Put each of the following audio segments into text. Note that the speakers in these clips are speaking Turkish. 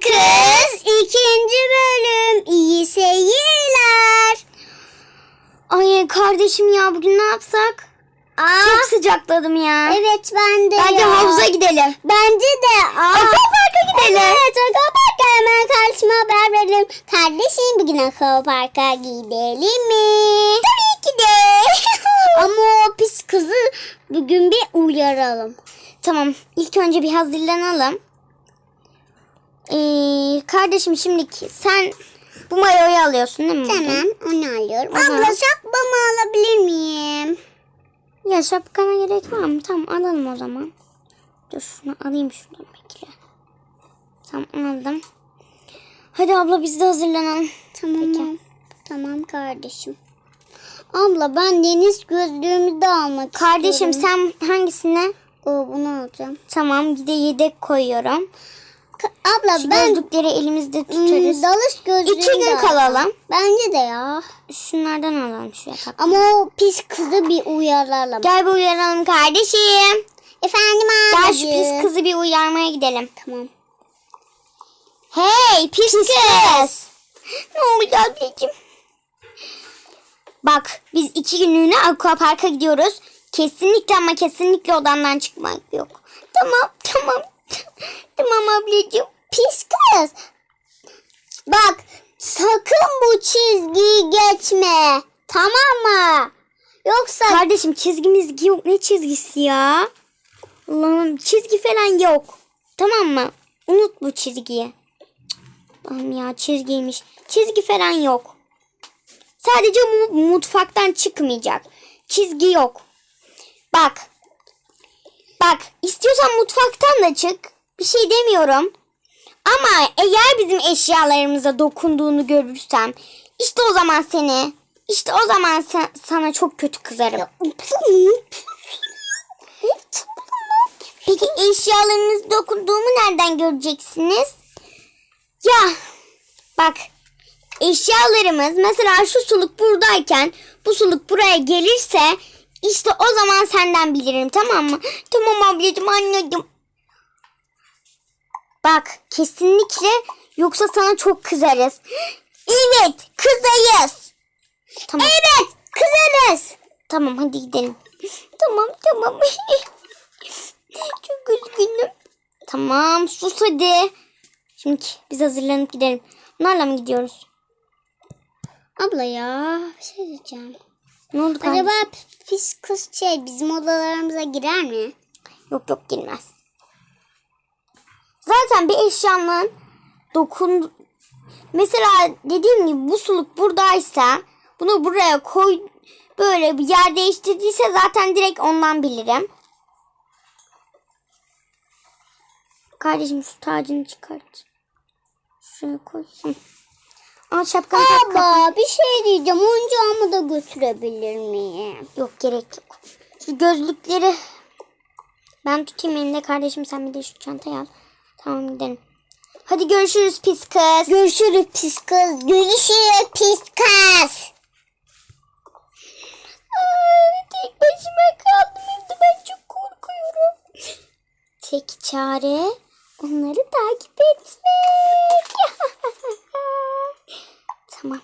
Kız ikinci bölüm. İyi seyirler. Ay kardeşim ya bugün ne yapsak? Aa, Çok sıcakladım ya. evet ben de Bence ya. havuza gidelim. Bence de. Aa, Aquapark'a gidelim. Evet Aquapark'a hemen kardeşime haber verelim. Kardeşim bugün Aquapark'a gidelim mi? Tabii ki de. Ama o pis kızı bugün bir uyaralım. Tamam ilk önce bir hazırlanalım. Ee, kardeşim şimdi sen bu mayoyu alıyorsun değil mi? Tamam onu alıyorum. Aha. Abla şapkamı alabilir miyim? Ya şapkana gerek var mı? Tamam alalım o zaman. Dur şunu alayım şuradan bekle. Tamam aldım. Hadi abla biz de hazırlanalım. Tamam. Tamam kardeşim. Abla ben deniz gözlüğümü de almak Kardeşim istiyorum. sen hangisine? O, bunu alacağım. Tamam gide yedek koyuyorum. Abla Şu ben gözlükleri elimizde hmm, tutarız. dalış gözlüğümü İki gün kalalım. Bence de ya. Şunlardan alalım şu yatak. Ama o pis kızı bir uyaralım. Gel bir uyaralım kardeşim. Efendim Gel şu abicim. pis kızı bir uyarmaya gidelim. Tamam. Hey pis, kız. Ne oldu ablacığım? Bak biz iki günlüğüne aquaparka gidiyoruz. Kesinlikle ama kesinlikle odamdan çıkmak yok. Tamam tamam. Tamam ablacığım. Pis kız. Bak sakın bu çizgiyi geçme. Tamam mı? Yoksa Kardeşim çizgi mizgi yok. Ne çizgisi ya? Allah'ım çizgi falan yok. Tamam mı? Unut bu çizgiyi. Allah'ım ya çizgiymiş. Çizgi falan yok. Sadece mu- mutfaktan çıkmayacak. Çizgi yok. Bak. Bak istiyorsan mutfaktan da çık. Bir şey demiyorum. Ama eğer bizim eşyalarımıza dokunduğunu görürsem işte o zaman seni işte o zaman sa- sana çok kötü kızarım. Peki eşyalarınız dokunduğumu nereden göreceksiniz? Ya bak eşyalarımız mesela şu suluk buradayken bu suluk buraya gelirse işte o zaman senden bilirim tamam mı? Tamam ablacığım anladım. Bak kesinlikle yoksa sana çok kızarız. Evet kızayız. Tamam. Evet kızarız. Tamam hadi gidelim. Tamam tamam. çok üzgünüm. Tamam sus hadi. Şimdi biz hazırlanıp gidelim. Bunlarla mı gidiyoruz? Abla ya bir şey diyeceğim. Ne oldu kardeşim? Acaba pis kız şey bizim odalarımıza girer mi? Yok yok girmez. Zaten bir eşyanın dokun... Mesela dediğim gibi bu suluk buradaysa bunu buraya koy böyle bir yer değiştirdiyse zaten direkt ondan bilirim. Kardeşim şu tacını çıkart. Şuraya koy. Hı. Al şapkanı tak. Abla bir şey diyeceğim. Oyuncağımı da götürebilir miyim? Yok gerek yok. Şu gözlükleri ben tutayım elimde kardeşim sen bir de şu çantayı al. Tamam gidelim. Hadi görüşürüz pis kız. Görüşürüz pis kız. Görüşürüz pis kız. Ay, tek başıma kaldım evde ben çok korkuyorum. Tek çare onları takip etmek. tamam.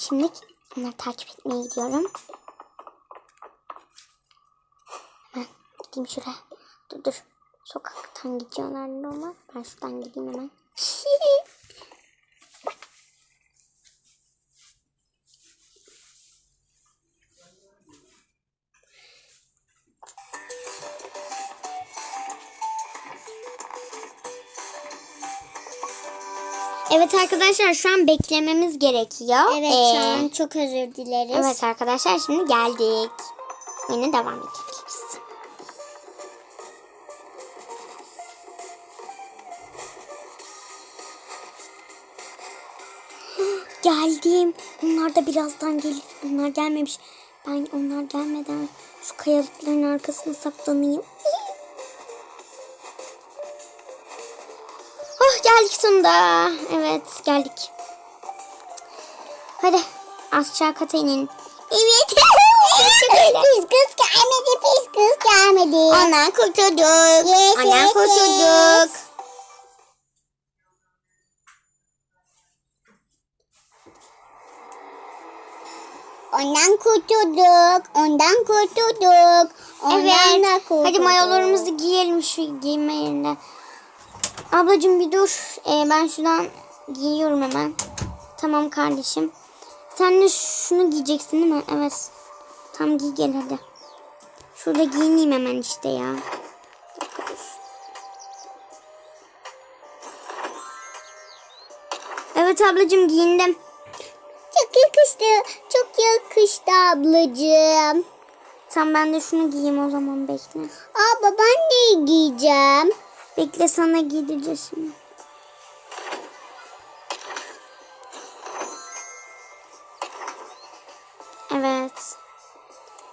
İyi şimdi onları takip etmeye gidiyorum. Hemen gideyim şuraya. Dur dur. Sokaktan gidiyorlar normal. Ben şuradan gideyim hemen. Evet arkadaşlar şu an beklememiz gerekiyor. Evet Ee, şu an çok özür dileriz. Evet arkadaşlar şimdi geldik. Yine devam edebiliriz. Geldim. Onlar da birazdan gelir. Onlar gelmemiş. Ben onlar gelmeden şu kayalıkların arkasına saklanayım. geldik sonunda. Evet geldik. Hadi aşağı kata inin. Evet. pis kız gelmedi, pis kız gelmedi. Ondan kurtulduk. Yes, Ondan yes, kurtulduk. Yes. Ondan kurtulduk. Ondan kurtulduk. Ondan evet. da kurtulduk. Hadi mayolarımızı giyelim şu giyme yerine. Ablacığım bir dur. Ee, ben şuradan giyiyorum hemen. Tamam kardeşim. Sen de şunu giyeceksin değil mi? Evet. Tam giy gel hadi. Şurada giyineyim hemen işte ya. Evet ablacığım giyindim. Çok yakıştı. Çok yakıştı ablacığım. Tamam ben de şunu giyeyim o zaman bekle. Aa baban ne giyeceğim? Bekle sana giydireceğiz şimdi. Evet.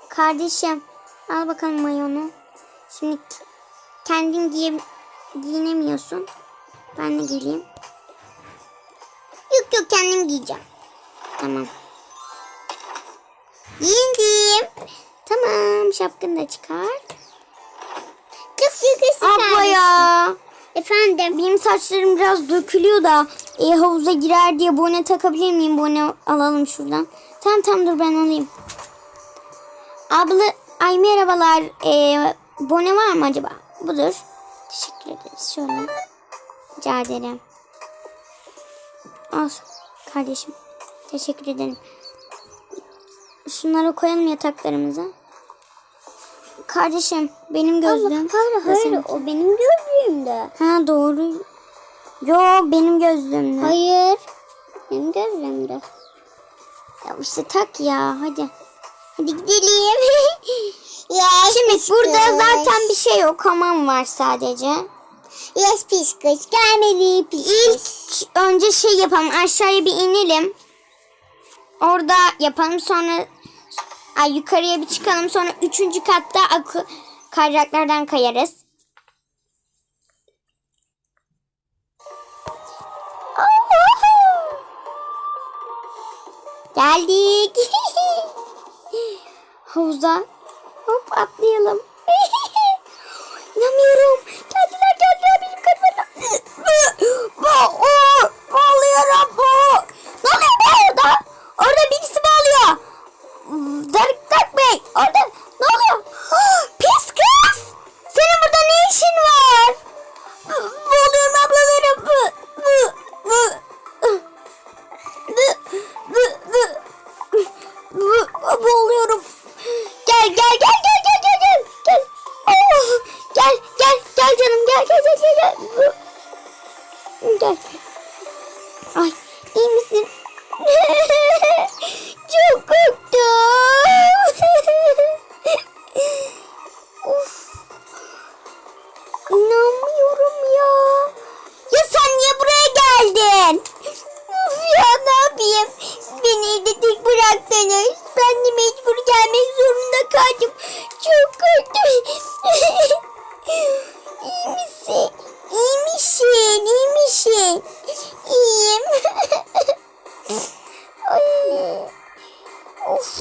Kardeşim al bakalım mayonu. Şimdi kendin giye giyinemiyorsun. Ben de geleyim. Yok yok kendim giyeceğim. Tamam. Giyindim. Tamam şapkanı da çıkar. Yakıştı Abla ya. Efendim. Benim saçlarım biraz dökülüyor da e, havuza girer diye bone takabilir miyim? Bone alalım şuradan. Tamam tamam dur ben alayım. Abla ay merhabalar. E, bone var mı acaba? Budur. Teşekkür ederiz. Şöyle. Rica ederim. Al kardeşim. Teşekkür ederim. Şunları koyalım yataklarımıza. Kardeşim benim gözlüğüm. Hayır hayır Nasıl? o benim gözlüğümde. Ha doğru. Yo benim gözlüğümde. Hayır. Benim gözlüğümde. Ya işte tak ya hadi. Hadi gidelim. Yes, Şimdi pis burada zaten bir şey yok. Hamam var sadece. Yes pis kız. Gelmedi pis İlk önce şey yapalım. Aşağıya bir inelim. Orada yapalım. Sonra ay, yukarıya bir çıkalım. Sonra üçüncü katta akı, kayacaklardan kayarız. Geldik. Havuza. Hop atlayalım. İnanmıyorum. Ay. Of.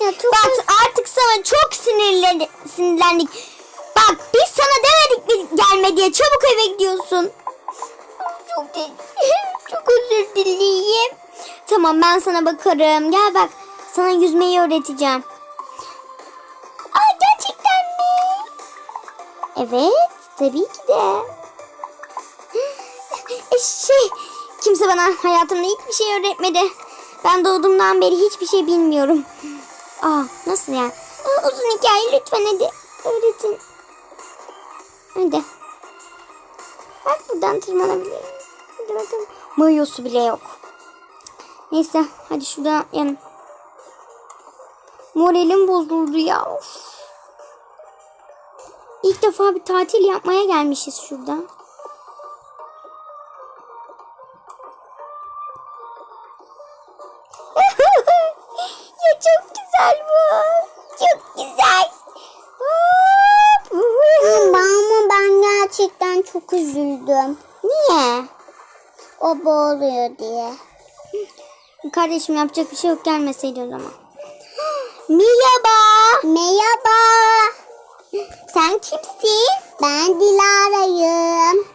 Ya çok Bak artık sana çok sinirlen sinirlendik. Bak biz sana demedik mi gelme diye çabuk eve gidiyorsun. Çok çok özür dileyim. Tamam ben sana bakarım. Gel bak sana yüzmeyi öğreteceğim. Aa gerçekten mi? Evet tabii ki de. E, şey kimse bana hayatımda hiçbir şey öğretmedi. Ben doğduğumdan beri hiçbir şey bilmiyorum. Aa nasıl yani? Uzun hikaye lütfen hadi öğretin. Hadi. Bak buradan tırmanabilirim. Hadi bakalım. Mayosu bile yok. Neyse hadi şurada yan. Moralim bozuldu ya. Of. İlk defa bir tatil yapmaya gelmişiz şurada. Çok üzüldüm. Niye? O boğuluyor diye. Kardeşim yapacak bir şey yok gelmeseydi o zaman. Merhaba. Merhaba. Sen kimsin? Ben Dilara'yım.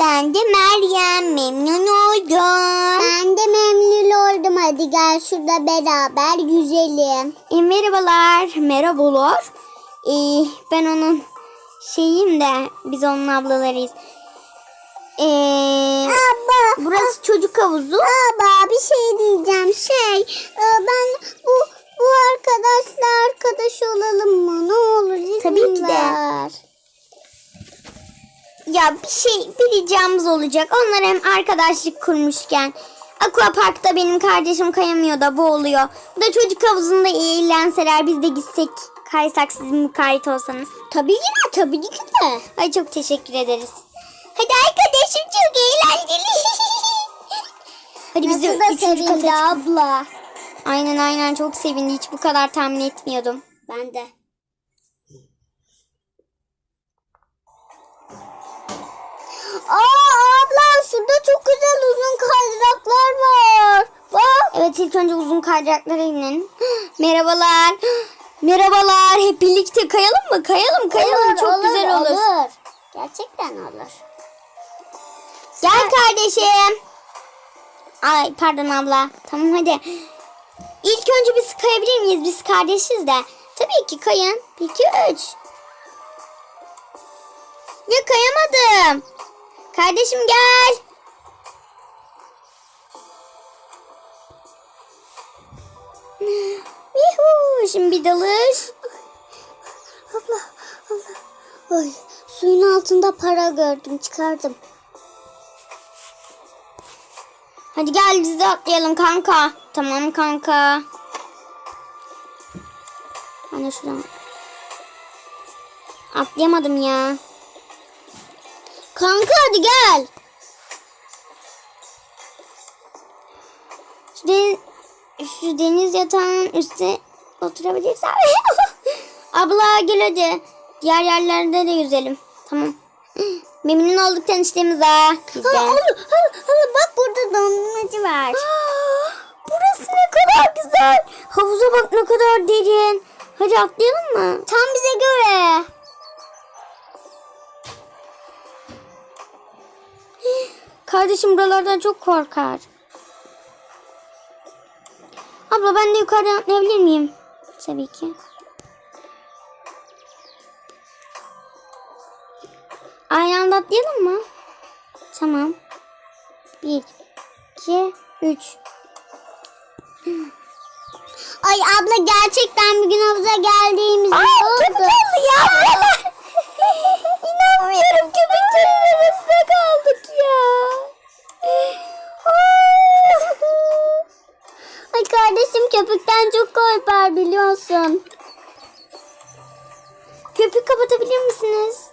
Ben de Meryem. Memnun oldum. Ben de memnun oldum. Hadi gel şurada beraber yüzelim. E, merhabalar. Merhabalar. E, ben onun şeyiyim de biz onun ablalarıyız. E, Abla. burası çocuk havuzu. Abla bir şey diyeceğim. Şey e, ben bu bu arkadaşla arkadaş olalım mı? Ne olur izin Tabii ki de. ver. Ya bir şey bir ricamız olacak. Onlar hem arkadaşlık kurmuşken. Aqua Park'ta benim kardeşim kayamıyor da boğuluyor. Bu da çocuk havuzunda eğlenseler biz de gitsek kaysak siz mükayet olsanız. Tabii ki de tabii ki de. Ay çok teşekkür ederiz. Hadi arkadaşım çok eğlenceli. Hadi Nasıl da üçüncü kata sevindi abla. Aynen aynen çok sevindi. Hiç bu kadar tahmin etmiyordum. Ben de. Aa abla şurada çok güzel uzun kaydıraklar var. Bak. Evet ilk önce uzun kaydıraklara inelim. Merhabalar. Merhabalar. Hep birlikte kayalım mı? Kayalım kayalım. Olur, çok güzel olur. Gerçekten olur. Gel kardeşim. Ay pardon abla. Tamam hadi. İlk önce biz kayabilir miyiz? Biz kardeşiz de. Tabii ki kayın. 1, 2, 3. Ya kayamadım. Kardeşim gel. Yuhu, şimdi bir dalış. Abla, abla. Ay, suyun altında para gördüm, çıkardım. Hadi gel biz de atlayalım kanka. Tamam kanka. De şuradan. Atlayamadım ya. Kanka hadi gel. Şu deniz, şu deniz yatağının üstüne oturabilirsem. Abla gel hadi. Diğer yerlerde de yüzelim. Tamam. Memnun olduk tanıştığımıza. Ha, abla, abla bak burada dondurmacı var. Aa, Burası ne kadar güzel. Havuza bak ne kadar derin. Hadi atlayalım mı? Tam bize göre. Kardeşim buralardan çok korkar. Abla ben de yukarıdan atlayabilir miyim? Tabii ki. Aynı anda atlayalım mı? Tamam. Bir, iki, üç. Ay abla gerçekten bir gün havuza geldiğimiz Ay oldu. tatlı ya buralar. İnanmıyorum köpeklerin arasında kaldık ya. Ay kardeşim köpükten çok korkar biliyorsun. Köpük kapatabilir misiniz?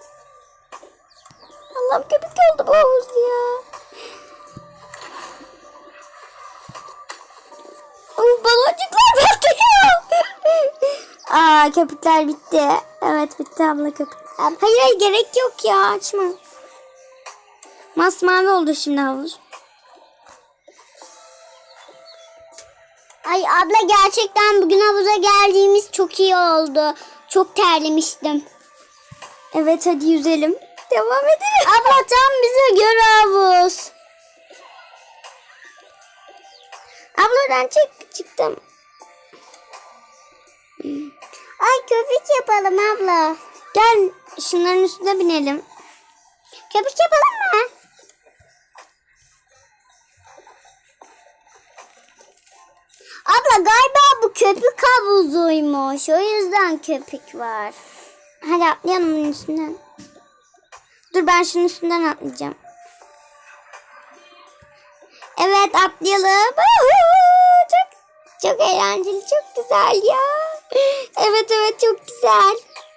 Allah'ım köpük oldu bu havuz ya. Of baloncuklar patlıyor. Aa köpükler bitti. Evet bitti abla köpük. Hayır hayır gerek yok ya açma. Masmavi oldu şimdi havuz. Ay abla gerçekten bugün havuza geldiğimiz çok iyi oldu. Çok terlemiştim. Evet hadi yüzelim. Devam edelim. Abla tam bize göre havuz. Abladan çık çıktım. Ay köpük yapalım abla. Gel şunların üstüne binelim. Köpük yapalım mı? Abla galiba bu köpük havuzuymuş. O yüzden köpük var. Hadi atlayalım bunun üstünden. Dur ben şunun üstünden atlayacağım. Evet atlayalım. Çok çok eğlenceli, çok güzel ya. Evet evet çok güzel.